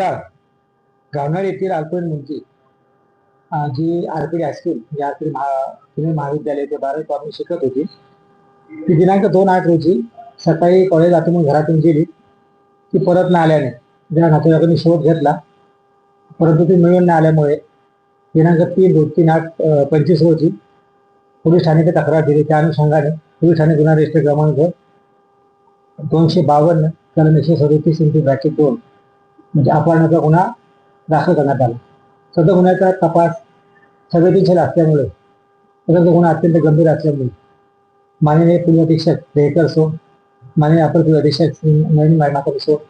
कुडाळ गावनार येथील अल्पवयीन मुलगी जी आरपीडी हायस्कूल या आरपीडी महा पुणे महाविद्यालय ते बारावी कॉलेज शिकत होती. ती दिनांक दोन आठ रोजी सकाळी कॉलेज आतून म्हणून घरातून गेली. ती परत न आल्याने ज्या नातेवाईकांनी शोध घेतला परंतु ती मिळून न आल्यामुळे दिनांक तीन दोन तीन आठ पंचवीस रोजी पोलीस ठाण्याची तक्रार दिली. त्या अनुषंगाने पोलीस ठाणे गुन्हा रजिस्टर क्रमांक दोनशे बावन्न कलम एकशे सदतीस इंटू ब्रॅकेट दोन म्हणजे अपहरणाचा गुन्हा दाखल करण्यात आला. सदर गुन्ह्याचा तपास संवेदनशील असल्यामुळे सदर गुन्हा अत्यंत गंभीर असल्यामुळे माननीय पोलीस अधीक्षक देहकर सो माननीय अपर पोलीस अधीक्षक नवीन मायनाकर सो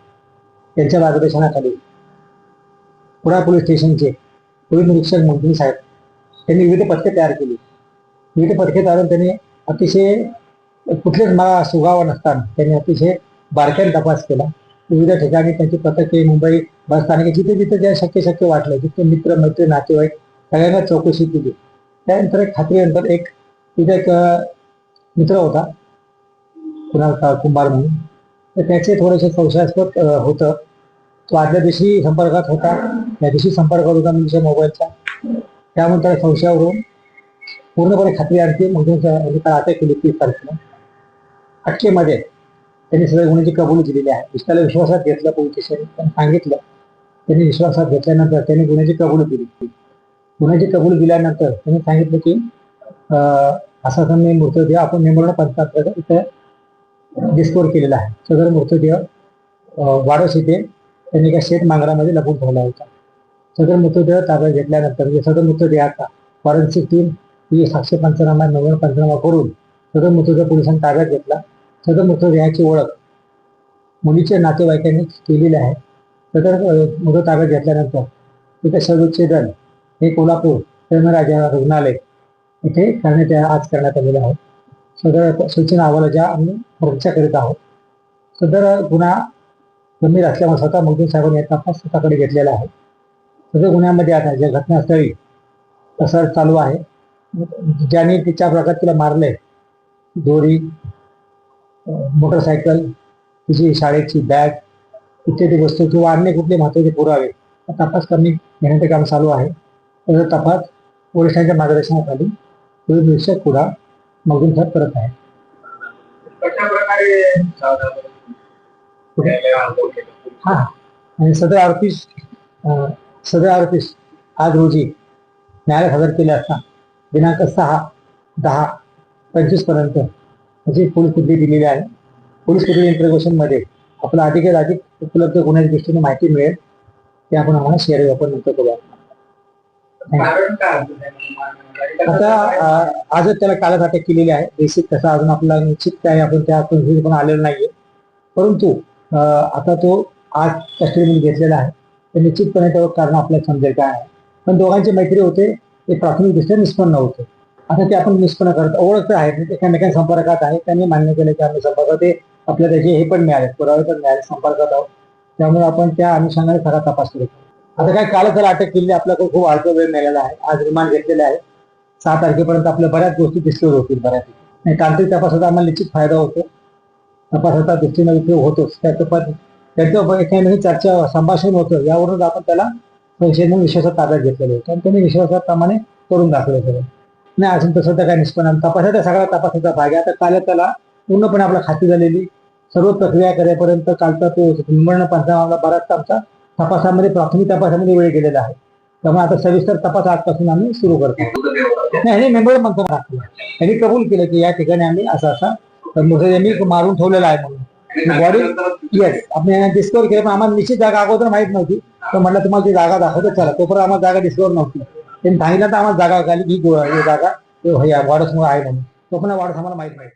यांच्या मार्गदर्शनाखाली कुडाळ पोलीस स्टेशनचे पोलीस निरीक्षक मुंबई साहेब त्यांनी विविध पथके तयार केली. विविध पथके तयार त्यांनी अतिशय कुठलेच मला सुगावा नसताना त्यांनी अतिशय बारकाईने तपास केला. विविध ठिकाणी त्यांची पथके मुंबई बस स्थानके जिथे जिथे ज्या शक्य शक्य वाटलं जिथे मित्र मैत्री नातेवाईक सगळ्यांना चौकशी केली त्यानंतर एक खात्रीनंतर एक तिथे एक मित्र होता कुणाल कुंभार म्हणून. तर त्याचे थोडेसे संशयास्पद होतं. तो आदल्या दिवशी संपर्कात होता. त्या दिवशी संपर्कात होता म्हणजे मोबाईलचा. त्यामुळे संशयावरून पूर्णपणे खात्री आणते मग त्यांनी काल केली तीस तारखेला. अटकेमध्ये त्यांनी सगळ्या गुन्ह्याची कबुली दिलेली आहे त्याला विश्वासात घेतलं पोलीस स्टेशन त्यांनी सांगितलं. त्यांनी विश्वासात घेतल्यानंतर त्यांनी गुन्ह्याची कबुली दिली गुन्ह्याची कबुली दिल्यानंतर त्यांनी सांगितलं की असा असा मी मृतदेह आपण निमरण पंचाहत्तर इथं डिस्कोर केलेला आहे. सदर मृतदेह अं, वाडस इथे त्यांनी एका शेत मांगरामध्ये लपून ठेवला होता. सदर मृतदेह ताब्यात घेतल्यानंतर म्हणजे सदर मृतदेहाचा फॉरेन्सिक टीम ही सातशे पंचनामा नव्वद पंचनामा करून सदर मृतदेह पोलिसांनी ताब्यात घेतला. सदर मृतदेहाची ओळख मुलीच्या नातेवाईकांनी केलेली आहे. सदर अं, मृत ताब्यात घेतल्यानंतर तिथे शवविच्छेदन हे कोल्हापूर प्रेमराजा रुग्णालय इथे करण्यात आज करण्यात आलेलं आहे. सदर सूचना अहवालाच्या आम्ही परीक्षा करीत आहोत. सदर गुन्हा गंभीर असल्यामुळे स्वतः मोदी साहेबांनी या तपास स्वतःकडे घेतलेला आहे. सदर गुन्ह्यामध्ये आता ज्या घटनास्थळी तसं चालू आहे ज्याने तिच्या प्रकार तिला मारले दोरी मोटरसायकल तिची शाळेची बॅग इत्यादी वस्तू किंवा अन्य कुठले महत्त्वाचे पुरावे तपास करणे घेण्याचे काम चालू आहे. त्याचा तपास पोलिसांच्या मार्गदर्शनाखाली पोलीस निरीक्षक कुडा मगदूम साहेब करत आहे. हा. आणि सदर आरोपीस अं, सदर आरोपीस आज रोजी न्यायालयात हजर केले असता दिनांक सहा दहा पंचवीसपर्यंत अशी पोलीस कुठली दिलेली आहे. पोलीस कुठली इंटरव्हेशनमध्ये आपला अधिक अधिक उपलब्ध गुन्ह्याच्या दृष्टीने माहिती मिळेल. ते आपण आम्हाला शेअर आपण नंतर काय आता आजच त्याला कालच अटक केलेली आहे. बेसिक तसं अजून आपल्याला निश्चित काय आपण त्या पण आलेलो नाहीये. परंतु आता तो आज कस्टडीमध्ये घेतलेला आहे. तर निश्चितपणे त्यावर कारण आपल्याला समजेल काय आहे. पण दोघांची मैत्री होते. ते प्राथमिकदृष्ट्या निष्पन्न होते. आता ते आपण निष्पन्न करत. ओळख तर आहे एकमेकांच्या संपर्कात आहे त्यांनी मान्य केलं की आम्ही संपर्कात ते आपल्या त्याचे हे पण मिळाले पुरावे पण मिळाले संपर्कात आहोत. त्यामुळे आपण त्या अनुषंगाने सगळा तपास करतो आता काय काल त्याला अटक केली आपल्याकडे खूप अडचण वेळ मिळालेला आहे. आज रिमांड घेतलेला आहे सहा तारखेपर्यंत आपल्या बऱ्याच गोष्टी डिस्क्लोज होतील बऱ्याच आणि तांत्रिक तपासाचा आम्हाला निश्चित फायदा होतो. तपासाचा दृष्टीने उपयोग होतोच. त्याचं पण त्यांचं एखाद्याने चर्चा संभाषण होतं. यावरून आपण त्याला संशयन विश्वासात ताब्यात घेतलेलं होतं आणि त्यांनी विश्वासाप्रमाणे करून दाखवलं सगळं. नाही अजून तसं तर काय निष्पन्न तपासाचा सगळा तपासाचा भाग आहे. आता काल त्याला पूर्णपणे आपला खाती झालेली सर्व प्रक्रिया करेपर्यंत कालचा तो निमरण पंचनामा बराचसा आमचा तपासामध्ये प्राथमिक तपासामध्ये वेळ गेलेला आहे. त्यामुळे आता सविस्तर तपास आजपासून आम्ही सुरू करतो. नाही ह्याने मेंबर म्हणतो दाखवला त्यांनी कबूल केलं की या ठिकाणी आम्ही असा असा यांनी मारून ठेवलेला आहे म्हणून. बॉडी येस आपण डिस्कवर केलं पण आम्हाला निश्चित जागा अगोदर माहीत नव्हती. तर म्हटलं तुम्हाला ती जागा दाखवतो चला. तोपर्यंत आम्हाला जागा डिस्कवर नव्हती. त्यांनी सांगितलं तर आम्हाला जागा घाली ही जागा. गो- भैया जागा वाढसमुळे आहे म्हणून. तोपर्यंत वाढस आम्हाला माहीत नाही.